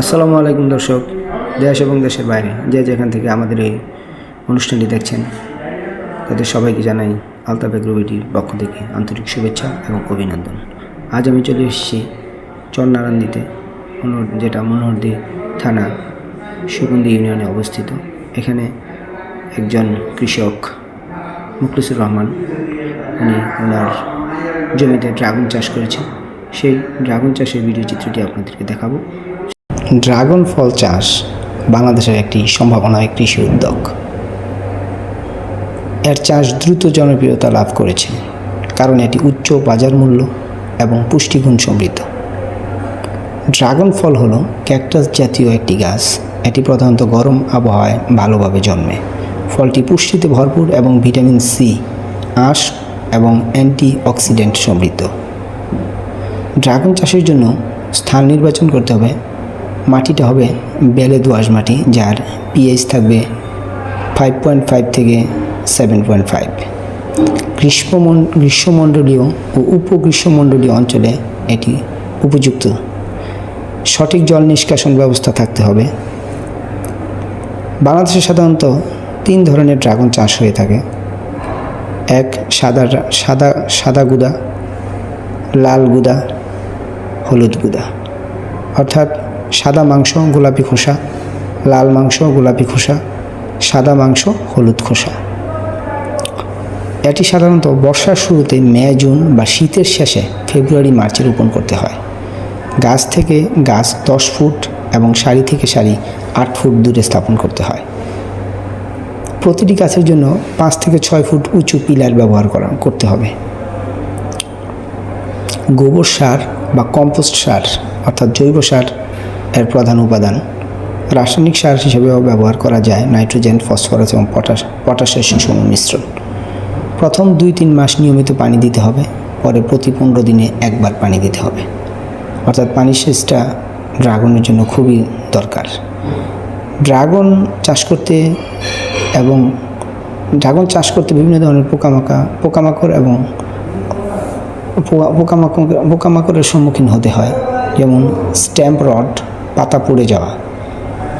আসসালামু আলাইকুম দর্শক, দেশ এবং দেশের বাইরে যে যেখান থেকে আমাদের এই অনুষ্ঠানটি দেখছেন, তাদের সবাইকে জানাই আলতাফ এগ্রোবিটির পক্ষ থেকে আন্তরিক শুভেচ্ছা এবং অভিনন্দন। আজ আমি চলে এসেছি চরনারান্দিতে যেটা মনোহরদি থানা, সুগন্ধি ইউনিয়নে অবস্থিত। এখানে একজন কৃষক, মুখলিসুর রহমান, উনি ওনার জমিতে ড্রাগন চাষ করেছেন। সেই ড্রাগন চাষের ভিডিও চিত্রটি আপনাদেরকে দেখাবো। ড্রাগন ফল চাষ বাংলাদেশের একটি সম্ভাবনায় কৃষি উদ্যোগ। এর চাষ দ্রুত জনপ্রিয়তা লাভ করেছে, কারণ এটি উচ্চ বাজার মূল্য এবং পুষ্টিগুণ সমৃদ্ধ। ড্রাগন ফল হল ক্যাকটাস জাতীয় একটি গাছ। এটি প্রধানত গরম আবহাওয়ায় ভালোভাবে জন্মে। ফলটি পুষ্টিতে ভরপুর এবং ভিটামিন সি আঁশ এবং অ্যান্টি অক্সিডেন্ট সমৃদ্ধ। ড্রাগন চাষের জন্য স্থান নির্বাচন করতে হবে মাটিটা হবে বেলে দোআঁশ মাটি, যার পিএইচ থাকবে ফাইভ পয়েন্ট ফাইভ থেকে সেভেন পয়েন্ট ফাইভ গ্রীষ্মমন গ্রীষ্মমণ্ডলীয় ও উপগ্রীষ্মমণ্ডলীয় অঞ্চলে এটি উপযুক্ত। সঠিক জল নিষ্কাশন ব্যবস্থা থাকতে হবে। বাংলাদেশে সাধারণত তিন ধরনের ড্রাগন চাষ হয়ে থাকে। এক, সাদা সাদা সাদা গুদা, লাল গুদা, হলুদ গুদা। অর্থাৎ সাদা মাংস, গোলাপি খোসা, লাল মাংস, গোলাপি খোসা, সাদা মাংস, হলুদ খোসা। এটি সাধারণত বর্ষার শুরুতে মে, জুন বা শীতের শেষে ফেব্রুয়ারি, মার্চে রোপণ করতে হয়। গাছ থেকে গাছ দশ ফুট এবং সারি থেকে সারি আট ফুট দূরে স্থাপন করতে হয়। প্রতিটি গাছের জন্য পাঁচ থেকে ছয় ফুট উঁচু পিলার ব্যবহার করা, করতে হবে। গোবর সার বা কম্পোস্ট সার অর্থাৎ জৈব সার এর প্রধান উপাদান। রাসায়নিক সার হিসেবেও ব্যবহার করা যায় নাইট্রোজেন, ফসফরাস এবং পটাশ পটাশের সুষম মিশ্রণ। প্রথম দুই তিন মাস নিয়মিত পানি দিতে হবে, পরে প্রতি পনেরো দিনে একবার পানি দিতে হবে। অর্থাৎ পানির সেচটা ড্রাগনের জন্য খুবই দরকার। ড্রাগন চাষ করতে এবং ড্রাগন চাষ করতে বিভিন্ন ধরনের পোকামাকা পোকামাকড় এবং পোকামাকড় পোকামাকড়ের সম্মুখীন হতে হয়। যেমন স্ট্যাম্প রড পাতা পড়ে যাওয়া।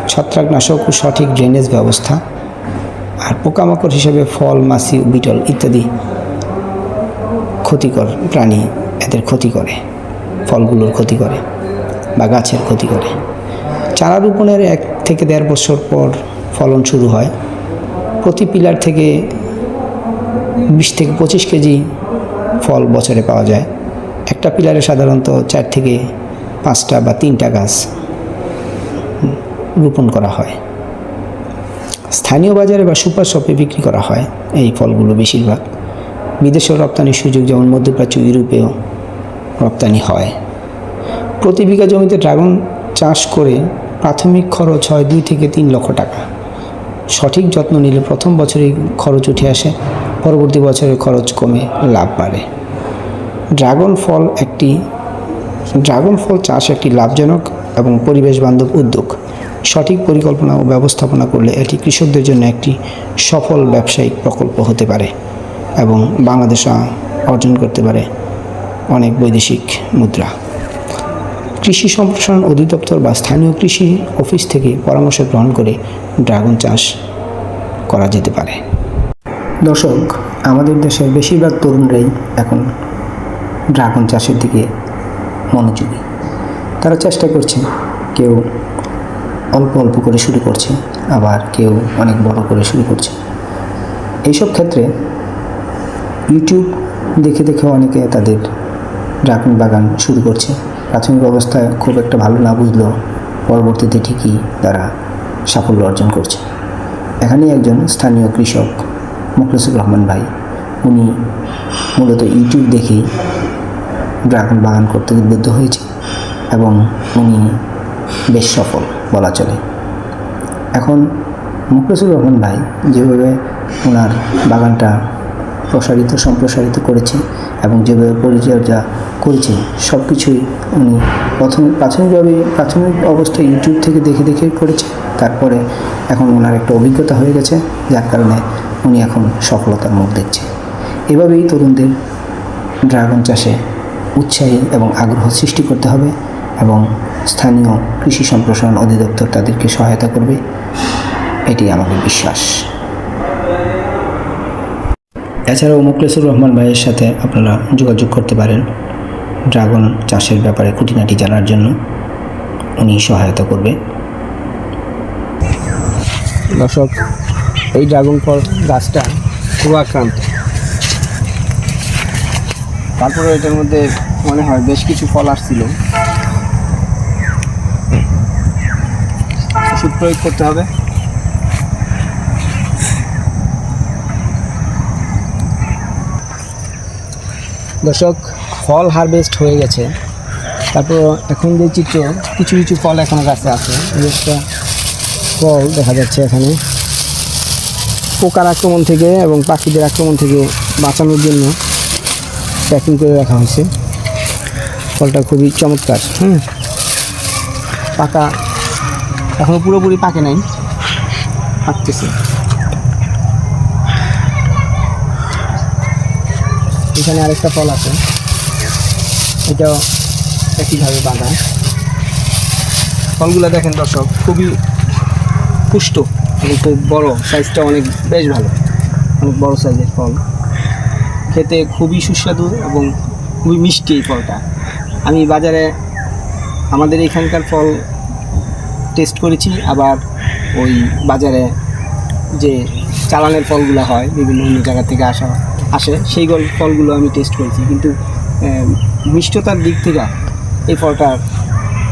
ছত্রাকনাশক ও সঠিক ড্রেনেজ ব্যবস্থা। আর পোকামাকড় হিসেবে ফল, মাছি, বিটল ইত্যাদি ক্ষতিকর প্রাণী এদের ক্ষতি করে, ফলগুলোর ক্ষতি করে বা গাছের ক্ষতি করে। চারা রোপণের এক থেকে দেড় বছর পর ফলন শুরু হয়। প্রতি পিলার থেকে বিশ থেকে পঁচিশ কেজি ফল বছরে পাওয়া যায়। একটা পিলারে সাধারণত চার থেকে পাঁচটা বা তিনটা গাছ রোপণ করা হয়। স্থানীয় বাজারে বা সুপার শপে বিক্রি করা হয় এই ফলগুলো বেশিরভাগ। বিদেশেও রপ্তানির সুযোগ যেমন মধ্যপ্রাচ্য, ইউরোপেও রপ্তানি হয়। প্রতি বিঘা জমিতে ড্রাগন চাষ করে প্রাথমিক খরচ হয় দুই থেকে তিন লক্ষ টাকা। সঠিক যত্ন নিলে প্রথম বছরেই খরচ উঠে আসে, পরবর্তী বছরে খরচ কমে, লাভ বাড়ে। ড্রাগন ফল একটি ড্রাগন ফল চাষ একটি লাভজনক এবং পরিবেশ বান্ধব উদ্যোগ। সঠিক পরিকল্পনা ও ব্যবস্থাপনা করলে এটি কৃষকদের জন্য একটি সফল ব্যবসায়িক প্রকল্প হতে পারে এবং বাংলাদেশ অর্জন করতে পারে অনেক বৈদেশিক মুদ্রা। কৃষি সম্প্রসারণ অধিদপ্তর বা স্থানীয় কৃষি অফিস থেকে পরামর্শ গ্রহণ করে ড্রাগন চাষ করা যেতে পারে। দর্শক, আমাদের দেশের বেশিরভাগ তরুণরাই এখন ড্রাগন চাষের দিকে মনোযোগী। তারা চেষ্টা করছে কেউ অল্প অল্প করে শুরু করছে, আবার কেউ অনেক বড় করে শুরু করছে। এইসব ক্ষেত্রে ইউটিউব দেখে দেখে অনেকে তাদের ড্রাগন বাগান শুরু করছে। প্রাথমিক অবস্থায় খুব একটা ভালো না বুঝলেও পরবর্তীতে ঠিকই তারা সাফল্য অর্জন করছে। এখানেই একজন স্থানীয় কৃষক মুখলিসুর রহমান ভাই, উনি মূলত ইউটিউব দেখেই ড্রাগন বাগান করতে উদ্বুদ্ধ হয়েছে এবং উনি বেশ সফল। বলা চলে। এখন মুখলিসুর রহমান ভাই যেভাবে ওনার বাগানটা প্রসারিত, সম্প্রসারিত করেছে এবং যেভাবে পরিচর্যা করেছে সব কিছুই উনি প্রথম, প্রাথমিকভাবে, প্রাথমিক অবস্থায় ইউটিউব থেকে দেখে দেখে করেছে। তারপরে এখন ওনার একটা অভিজ্ঞতা হয়ে গেছে, যার কারণে উনি এখন সফলতার মুখ দেখছে। এভাবেই তরুণদের ড্রাগন চাষে উৎসাহী এবং আগ্রহ সৃষ্টি করতে হবে। এবং স্থানীয় কৃষি সম্প্রসারণ অধিদপ্তর তাদেরকে সহায়তা করবে। এটি আমাদের বিশ্বাস। এছাড়াও মুখলেসুর রহমান ভাইয়ের সাথে আপনারা যোগাযোগ করতে পারেন ড্রাগন চাষের ব্যাপারে খুঁটিনাটি জানার জন্য। উনি সহায়তা করবে। দর্শক, এই ড্রাগন ফল গাছটা খুব আক্রান্ত। তারপরে এটার মধ্যে মনে হয় বেশ কিছু ফল আসছিল। ওষুধ প্রয়োগ করতে হবে। দর্শক, ফল হারভেস্ট হয়ে গেছে। তারপর এখন যে চিত্র, কিছু কিছু ফল এখনও গাছে আছে। একটা ফল দেখা যাচ্ছে এখানে। পোকার আক্রমণ থেকে এবং পাখিদের আক্রমণ থেকে বাঁচানোর জন্য প্যাকিং করে রাখা হয়েছে। ফলটা খুবই চমৎকার, হুম। পাকা এখনও পুরোপুরি পাকে নাই। পাকতেছে। এখানে আরেকটা ফল আছে। এটাও একইভাবে বাঁধা। ফলগুলো দেখেন দর্শক খুবই পুষ্ট। খুব বড় সাইজটা অনেক বেশ ভালো। অনেক বড় সাইজের ফল। খেতে খুবই সুস্বাদু এবং খুবই মিষ্টি এই ফলটা। আমি বাজারে আমাদের এখানকার ফল টেস্ট করেছি, আবার ওই বাজারে যে চালানের ফলগুলো হয়, বিভিন্ন অন্য জায়গা থেকে আসা, আসে, সেই গল- ফলগুলো আমি টেস্ট করেছি। কিন্তু মিষ্টতার দিক থেকে এই ফলটার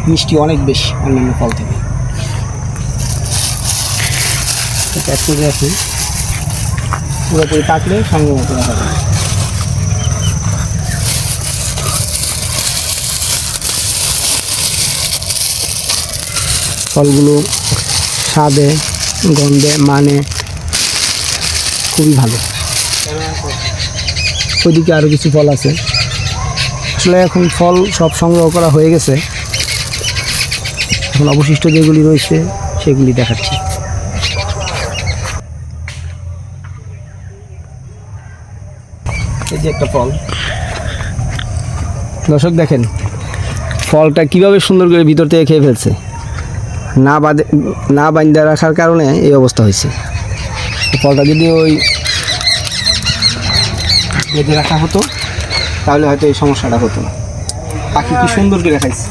মিষ্টি অনেক বেশি অন্যান্য ফল থেকে। প্যাক করে রাখি পুরোপুরি পাকলে সঙ্গে মতো রাখা ফলগুলো স্বাদে, গন্ধে মানে খুবই ভালো। ওইদিকে আরও কিছু ফল আছে। আসলে এখন ফল সব সংগ্রহ করা হয়ে গেছে। এখন অবশিষ্ট যেগুলি রয়েছে, সেগুলি দেখাচ্ছি। এই যে একটা ফল। দর্শক দেখেন, ফলটা কীভাবে সুন্দর করে ভিতর থেকে খেয়ে ফেলছে। না বাঁধে না বাঁধে রাখার কারণে এই অবস্থা হয়েছে। ফলটা যদি ওই বেঁধে রাখা হতো, তাহলে হয়তো এই সমস্যাটা হতো। না পাখি কি সুন্দর করে খাইছে।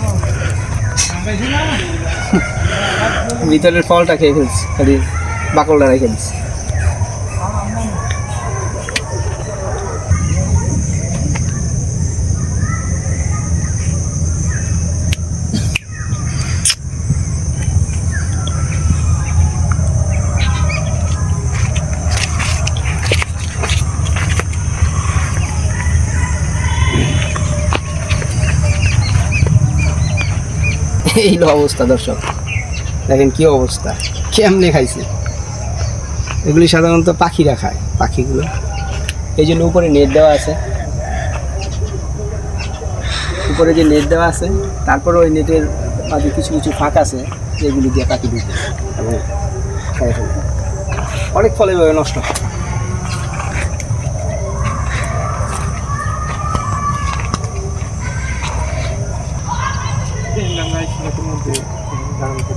ভিতরের ফলটা খেয়ে ফেলছে, খালি বাকলটা রেখে দিচ্ছে। এই অবস্থা, দর্শক। দেখেন কি অবস্থা। কেমনে খাইছে? এগুলি সাধারণত পাখিরা খায়, পাখিগুলো। এই জন্য উপরে নেট দেওয়া আছে। উপরে যে নেট দেওয়া আছে, তারপরে ওই নেটের মাঝে কিছু কিছু ফাঁক আছে, যেগুলি দিয়ে পাখি এবং খাই ফেলে। অনেক ফল এভাবে নষ্ট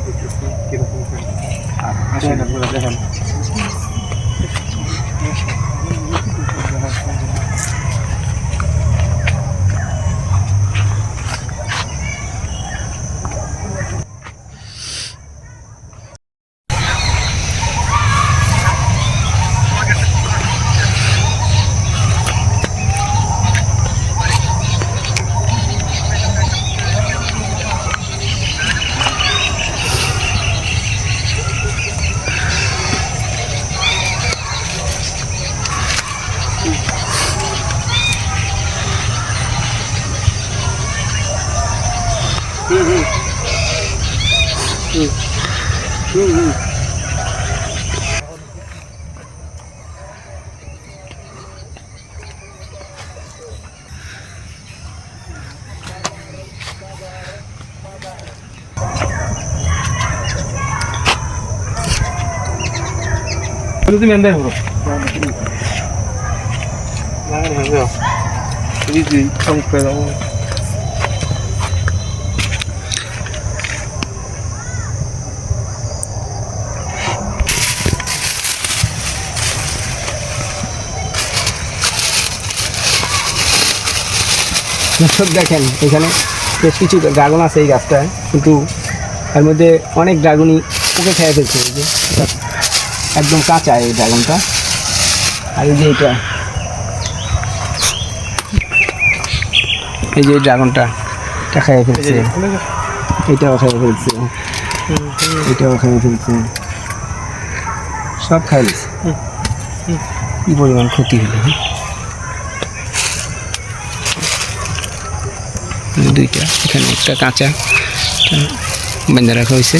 হয় তুমি Cheio. Tudo bem, né, bro? Não, não, não. Não, não, não. Ele diz que é um pedaço. দর্শক দেখেন এখানে বেশ কিছু ড্রাগন আছে এই গাছটায় কিন্তু এর মধ্যে অনেক ড্রাগনই পোকে খেয়ে ফেলছে এই যে। একদম কাঁচা এই ড্রাগনটা। আর এই যে এটা এই যে এই ড্রাগনটা এটা খেয়ে ফেলছে। এটাও খেয়ে ফেলছে। এটাও খেয়ে ফেলছে। সব খাই ফেলছে কি পরিমাণ ক্ষতি হলো হ্যাঁ? দুইটা এখানে একটা কাঁচা বেঁধে রাখা হয়েছে।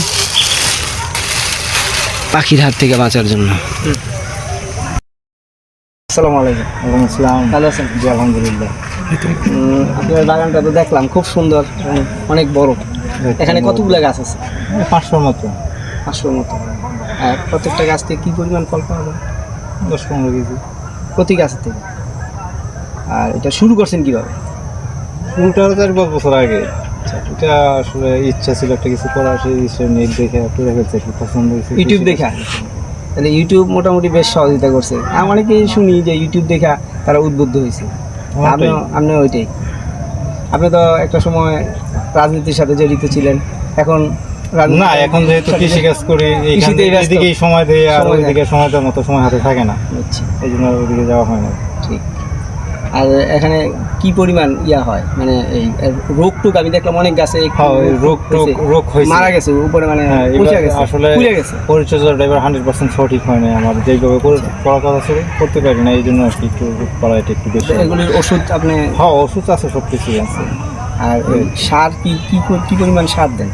পাখির হাত থেকে বাঁচার জন্য। আসসালামু আলাইকুম। ওয়ালাইকুম আসসালাম। ভালো আছেন? জি আলহামদুলিল্লাহ। আপনার বাগানটা তো দেখলাম খুব সুন্দর অনেক বড়। এখানে কতগুলো গাছ আছে? পাঁচশোর মতো। পাঁচশোর মতো। আর প্রত্যেকটা গাছ থেকে কী পরিমাণ ফল পাওয়া যায়? দশ পনেরো কেজি। প্রতি গাছ থেকে? আর এটা শুরু করছেন কীভাবে? শুরুটা চার পাঁচ বছর আগে। এটা আসলে ইচ্ছা ছিল একটা কিছু করার সেই নেট দেখে করে ফেলছে পছন্দ হয়েছে ইউটিউব দেখা? তাহলে ইউটিউব মোটামুটি বেশ সহযোগিতা করছে। আমি অনেকেই শুনি যে ইউটিউব দেখা তারা উদ্বুদ্ধ হয়েছে? ওটাই। আপনিও আপনি ওইটাই। আপনি তো একটা সময় রাজনীতির সাথে জড়িত ছিলেন। এখন না এখন যেহেতু কৃষি কাজ করি। এদিকেই সময় দেয় আর ওইদিকে সময় দেওয়ার মতো সময় হাতে থাকে না। বুঝছি, এই জন্য ওইদিকে যাওয়া হয় না। ঠিক। আর এখানে কি পরিমাণ ইয়া হয়? মানে এই রোগ টুক আমি দেখলাম অনেক গাছে হ্যাঁ, রোগ রোগ হয়েছে। মারা গেছে উপরে মানে হ্যাঁ পচে গেছে আসলে পুড়ে গেছে। পরিচর্যাটা এবার হান্ড্রেড পার্সেন্ট সঠিক হয় না আমার যেভাবে করার কথা ছিল করতে পারি না এই জন্য আর কি একটু করা এটা একটু বেশি এগুলির ওষুধ আপনি হ্যাঁ ওষুধ আছে সব কিছুই আছে। আর সার কি কি কি পরিমাণ সার দেন?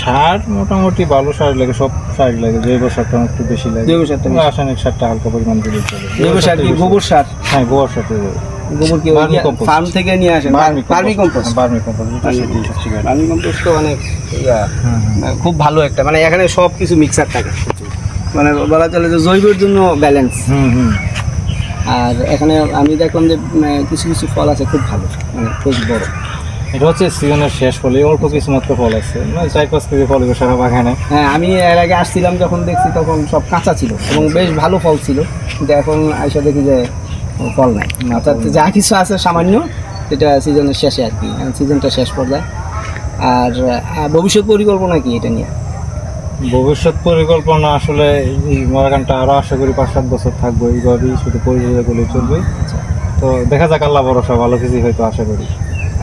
সার মোটামুটি ভালো সার লাগে সব সার লাগে জৈব সারটা একটু বেশি লাগে। জৈব সারটা রাসায়নিক সারটা হালকা পরিমাণ দিলে চলে। জৈব সার কি। গোবর সার? হ্যাঁ গোবর সারটা গোবর কি ফার্ম থেকে নিয়ে আসেন? Vermi compost. বার্মি কম্পোস্ট সেটাই। সবচেয়ে ভালো। বার্মি কম্পোস্ট তো অনেক হুম, হুম। মানে খুব ভালো একটা মানে এখানে সব কিছু মিক্সার থাকে। মানে বলা চলে যে জৈবের জন্য ব্যালেন্স হুম হুম। আর এখানে আমি দেখলাম যে কিছু কিছু ফল আছে খুব ভালো মানে বেশ বড়। এটা হচ্ছে সিজনের শেষ ফলে অল্প কিছু মাত্র ফল আছে। মানে চার পাঁচ কেজি ফল সারা বাগানে। হ্যাঁ আমি এর আগে আসছিলাম যখন দেখছি তখন সব কাঁচা ছিল এবং বেশ ভালো ফল ছিল। কিন্তু এখন আইসা দেখি যে ফল নাই। অর্থাৎ যা কিছু আছে সামান্য এটা সিজনের শেষে আর কি সিজনটা শেষ পর্যায়ে। আর ভবিষ্যৎ পরিকল্পনা কি এটা নিয়ে? ভবিষ্যৎ পরিকল্পনা আসলে এই মরাগানটা আরও আশা করি পাঁচ সাত বছর থাকব এইভাবেই শুধু পরিচর্যা করলে চলবে। তো দেখা যাক আল্লাহ ভরসা ভালো কিছু হয়তো আশা করি।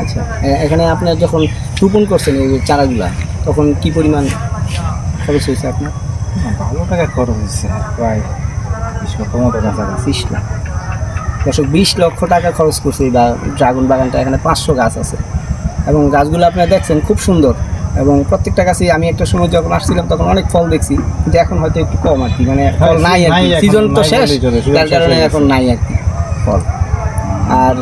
আচ্ছা এখানে আপনার যখন রোপণ করছেন এই চারাগুলা তখন কি পরিমাণ খরচ হয়েছে আপনার? ভালো টাকা খরচ হচ্ছে প্রায় বিশ লক্ষ মতো কাছাকাছি। বিশ লাখ। দর্শক বিশ লক্ষ টাকা খরচ করছে বা- ড্রাগন বাগানটা এখানে পাঁচশো গাছ আছে। এবং গাছগুলো আপনারা দেখছেন খুব সুন্দর। এবং প্রত্যেকটা গাছই আমি একটা সময় যখন আসছিলাম তখন অনেক ফল দেখছি কিন্তু এখন হয়তো একটু কম আর কি মানে ফল হ্যাঁ, নাই আর কি। সিজন তো শেষ শেষ কারণে এখন নাই আর কি ফল। আর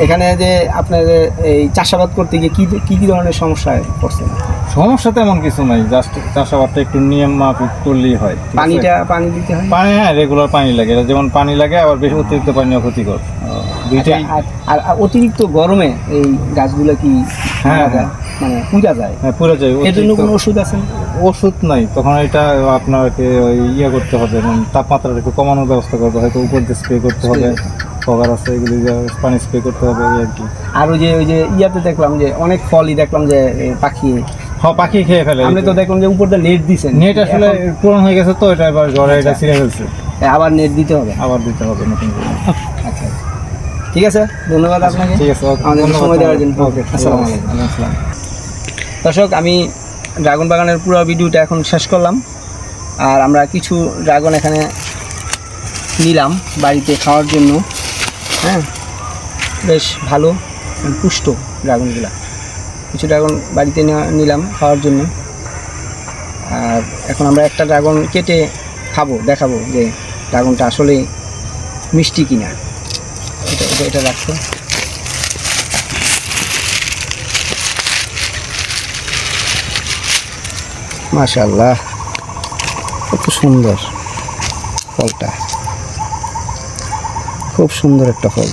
এখানে যে আপনার যে এই চাষাবাদ করতে গিয়ে কী কী কী ধরনের সমস্যায় পড়ছেন? সমস্যা তেমন কিছু নাই জাস্ট চাষাবাদটা একটু নিয়ম মাফিক করলেই হয় পানিটা পানি দিতে হয়? পানি হ্যাঁ রেগুলার পানি লাগে। এটা যেমন পানি লাগে আবার বেশি অতিরিক্ত পানিও ক্ষতিকর। দুইটাই আচ্ছা, আর- অতিরিক্ত গরমে এই গাছগুলো কি হ্যাঁ, যায়? মানে পূজা যায়? হ্যাঁ পুরো যায় এর জন্য কোনো ওষুধ আছে? ওষুধ নাই। তখন এটা আপনাকে ওই ইয়ে করতে হবে তাপমাত্রাটা একটু কমানোর ব্যবস্থা করতে হবে হয়তো উপর দিয়ে স্প্রে করতে হবে কভার আছে এগুলি পানি স্প্রে করতে হবে আর কি। আর ওই যে ওই যে ইয়াতে দেখলাম যে অনেক ফলই দেখলাম যে পাখি হ্যাঁ পাখি খেয়ে ফেলে আপনি তো দেখলাম যে উপর দিয়ে নেট দিছেন। নেট আসলে পুরনো হয়ে গেছে তো এটা এবার জ্বরে এটা ছিঁড়ে ফেলছে। আবার নেট দিতে হবে? আবার দিতে হবে নতুন করে। আচ্ছা ঠিক আছে ধন্যবাদ আপনাকে। ঠিক আছে আমাদের সময় দেওয়ার জন্য। ওকে আসসালামু আলাইকুম। দর্শক আমি ড্রাগন বাগানের পুরো ভিডিওটা এখন শেষ করলাম। আর আমরা কিছু ড্রাগন এখানে নিলাম বাড়িতে খাওয়ার জন্য। হ্যাঁ বেশ ভালো পুষ্ট ড্রাগনগুলা। কিছু ড্রাগন বাড়িতে নিলাম খাওয়ার জন্য। আর এখন আমরা একটা ড্রাগন কেটে খাব, দেখাবো যে ড্রাগনটা আসলে মিষ্টি কিনা। এটা এটা এটা রাখছো। মাশাল্লাহ কত সুন্দর ফলটা। খুব সুন্দর একটা ফল।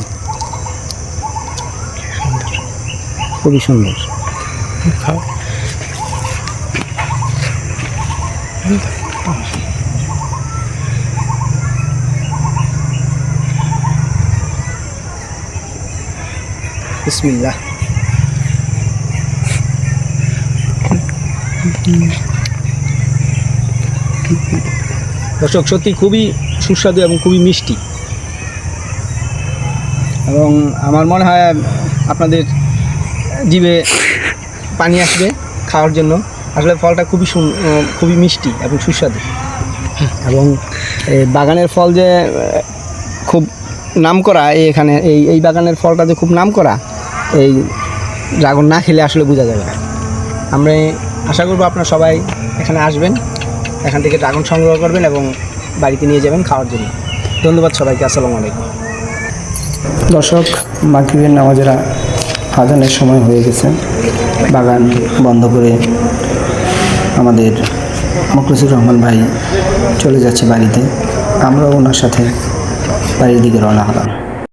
খুবই সুন্দর। বিসমিল্লাহ। দর্শক সত্যি খুবই সুস্বাদু এবং খুবই মিষ্টি। এবং আমার মনে হয় আপনাদের জিভে পানি আসবে খাওয়ার জন্য। আসলে ফলটা খুবই খুবই মিষ্টি এবং সুস্বাদু। এবং বাগানের ফল যে খুব নাম করা এই এখানে, এই এই বাগানের ফলটা যে খুব নাম করা এই ড্রাগন না খেলে আসলে বোঝা যাবে না। আমরা আশা করব আপনারা সবাই এখানে আসবেন, এখান থেকে ড্রাগন সংগ্রহ করবেন এবং বাড়িতে নিয়ে যাবেন খাওয়ার জন্য। ধন্যবাদ সবাইকে, আসসালামু আলাইকুম। দর্শক, মাগরিবের নামাজেরা আজানের সময় হয়ে গেছে। বাগান বন্ধ করে আমাদের মুখলিসুর রহমান ভাই চলে যাচ্ছে বাড়িতে। আমরাও ওনার সাথে বাড়ির দিকে রওনা হলাম।